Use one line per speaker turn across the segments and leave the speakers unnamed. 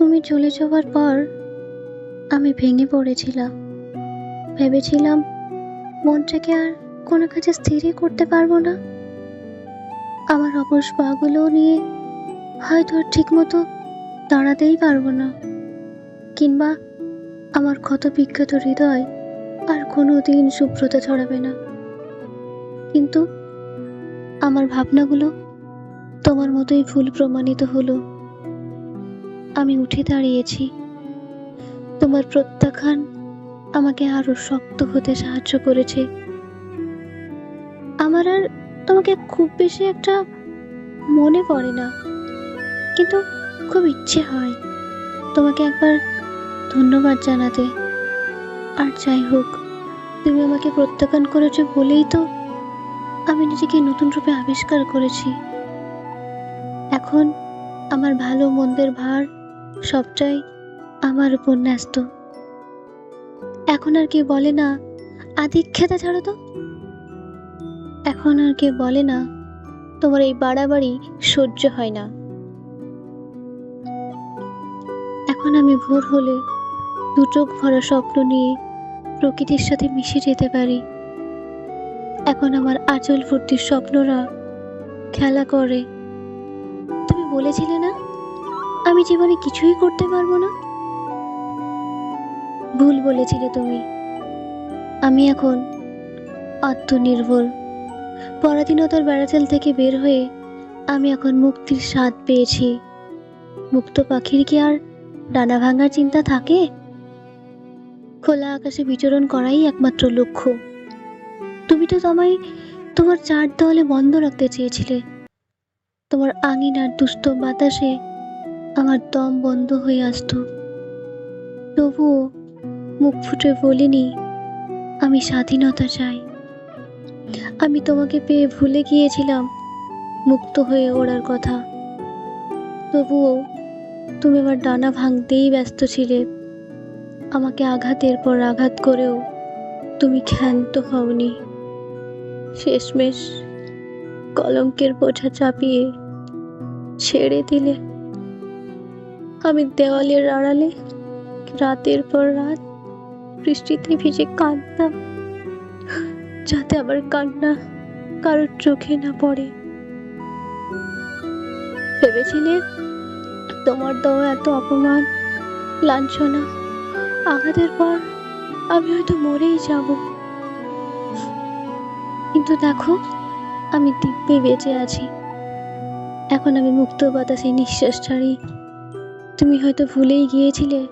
তুমি চলে যাওয়ার পর আমি ভেঙে পড়েছিলাম। ভেবেছিলাম মনটাকে আর কোনো কাজে স্থিরই করতে পারব না। আমার অবশ পাগুলো নিয়ে হয়তো আর ঠিক মতো দাঁড়াতেই পারব না। কিংবা আমার ক্ষত বিখ্যাত হৃদয় আর কোনো দিন শুভ্রতা ছড়াবে না। কিন্তু আমার ভাবনাগুলো তোমার মতোই ভুল প্রমাণিত হলো। আমি উঠে দাঁড়িয়েছি। তোমার প্রত্যাখ্যান আমাকে আরও শক্ত হতে সাহায্য করেছে। আমার আর তোমাকে খুব বেশি একটা মনে পড়ে না। কিন্তু খুব ইচ্ছে হয় তোমাকে একবার ধন্যবাদ জানাতে। আর যাই হোক, তুমি আমাকে প্রত্যাখ্যান করেছ বলেই তো আমি নিজেকে নতুন রূপে আবিষ্কার করেছি। এখন আমার ভালো মন্দের ভার সবটাই আমার উপর ন্যস্ত। এখন আর কেউ বলে না, আদিক্ষেতা ছাড়ো তো। এখন আর কেউ বলে না, তোমার এই বাড়াবাড়ি সহ্য হয় না। এখন আমি ভোর হলে দু চোখ ভরা স্বপ্ন নিয়ে প্রকৃতির সাথে মিশে যেতে পারি। এখন আমার আঁচল ফুর্তির স্বপ্নরা খেলা করে। তুমি বলেছিলে না? আমি জীবনে কিছুই করতে পারব না। ভুল বলেছিলে তুমি। আমি এখন আত্মনির্ভর। পরাধীনতার বেড়াচাল থেকে বের হয়ে আমি এখন মুক্তির স্বাদ পেয়েছি। মুক্ত পাখির কি আর ডানা ভাঙার চিন্তা থাকে? খোলা আকাশে বিচরণ করাই একমাত্র লক্ষ্য। তুমি তো তোমায় তোমার চার দেওয়ালে বন্ধ রাখতে চেয়েছিলে। তোমার আঙিনার দুস্থ বাতাসে আমার দম বন্ধ হয়ে আসতো। তবুও মুখ ফুটে বলিনি, আমি স্বাধীনতা চাই। আমি তোমাকে পেয়ে ভুলে গিয়েছিলাম, মুক্ত হয়ে ওড়ার কথা। তবুও তুমি আমার ডানা ভাঙতেই ব্যস্ত ছিলে। আমাকে আঘাতের পর আঘাত করেও তুমি ক্ষান্ত হওনি। শেষমেশ কলঙ্কের বোঝা চাপিয়ে ছেড়ে দিলে আমি দেওয়ালের আড়ালে রাতের পর রাত বৃষ্টিতে ভিজে কাঁদতাম, যাতে আমার কান্না কারোর চোখে না পড়ে। ভেবেছিলে তোমার দেওয়া এত অপমান, লাঞ্ছনা, আঘাতের পর আমি হয়তো মরেই যাব। কিন্তু দেখো, আমি দিব্যে বেঁচে আছি। এখন আমি মুক্ত বাতাসে নিঃশ্বাস ছাড়ি। তুমি হয়তো ভুলেই গিয়েছিলে।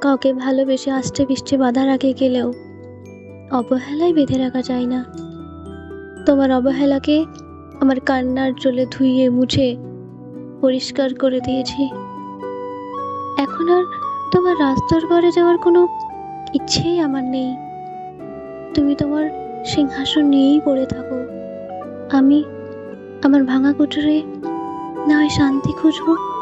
কাউকে ভালোবেসে আষ্টে পৃষ্ঠে বাধা রাখে গেলেও অবহেলায় বেঁধে রাখা যায় না। তোমার অবহেলাকে আমার কান্নার জলে ধুইয়ে মুছে পরিষ্কার করে দিয়েছি। এখন আর তোমার রাস্তার ঘরে যাওয়ার কোনো ইচ্ছেই আমার নেই। তুমি তোমার সিংহাসন নিয়েই পড়ে থাকো। আমি আমার ভাঙা কুঠুরে না হয় শান্তি খুঁজবো?